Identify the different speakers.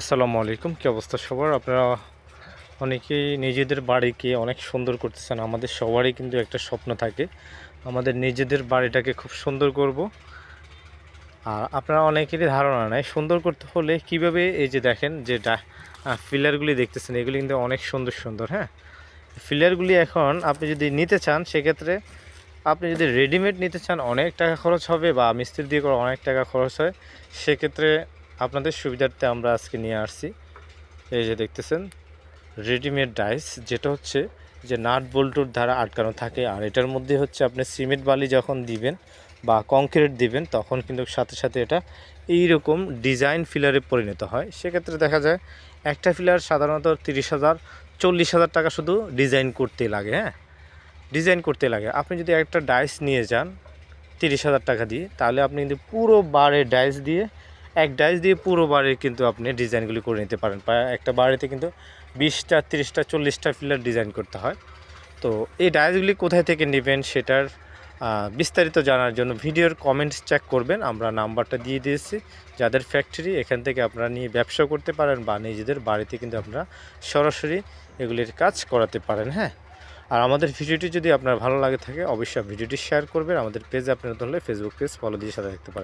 Speaker 1: আসসালামু আলাইকুম, কী অবস্থা সবার? আপনারা অনেকেই নিজেদের বাড়িকে অনেক সুন্দর করতেছেন, আমাদের সবারই কিন্তু একটা স্বপ্ন থাকে। আমাদের নিজেদের বাড়িটাকে খুব সুন্দর করব। আর আপনারা অনেকেরই ধারণা নেই, সুন্দর করতে হলে কীভাবে এই যে দেখেন যে ফিলারগুলি দেখতেছেন, এগুলি কিন্তু অনেক সুন্দর সুন্দর হ্যাঁ? ফিলারগুলি এখন আপনি যদি নিতে চান, সেক্ষেত্রে আপনি যদি রেডিমেড নিতে চান, অনেক টাকা খরচ হবে বা মিস্ত্রি দিয়ে করে অনেক টাকা খরচ হয়, সেক্ষেত্রে আপনাদের সুবিধার্থে আমরা আজকে নিয়ে আসছি। এই যে দেখতেছেন, রেডিমেড ডাইস, যেটা হচ্ছে যে নাট বল্টুর দ্বারা আটকানো থাকে। আর এটার মধ্যে হচ্ছে আপনি সিমেন্ট বালি যখন দিবেন বা কংক্রিট দিবেন, তখন কিন্তু সাথে সাথে এটা এই রকম ডিজাইন ফিলারে পরিণত হয়। সেক্ষেত্রে দেখা যায়, একটা ফিলার সাধারণত তিরিশ হাজার, চল্লিশ হাজার টাকা শুধু ডিজাইন করতে লাগে হ্যাঁ? ডিজাইন করতে লাগে। আপনি যদি একটা ডাইস নিয়ে যান তিরিশ হাজার টাকা দিয়ে, তাহলে আপনি কিন্তু পুরো বারে ডাইস দিয়ে এক ডাইস দিয়ে পুরো বাড়ি কিন্তু আপনি ডিজাইনগুলি করে নিতে পারেন। একটা বাড়িতে কিন্তু বিশটা, তিরিশটা, চল্লিশটা ফিলার ডিজাইন করতে হয়। তো এই ডাইসগুলি কোথায় থেকে নেবেন সেটার বিস্তারিত জানার জন্য ভিডিওর কমেন্টস চেক করবেন। আমরা নাম্বারটা দিয়ে দিয়েছি। যাদের ফ্যাক্টরি, এখান থেকে আপনারা নিয়ে ব্যবসা করতে পারেন বা নিজেদের বাড়িতে কিন্তু আপনারা সরাসরি এগুলির কাজ করাতে পারেন হ্যাঁ? আর আমাদের ভিডিওটি যদি আপনার ভালো লাগে থাকে, অবশ্যই ভিডিওটি শেয়ার করবেন। আমাদের পেজে আপনি নতুন হলে ফেসবুক পেজ ফলো দিয়ে সাথে রাখতে পারেন।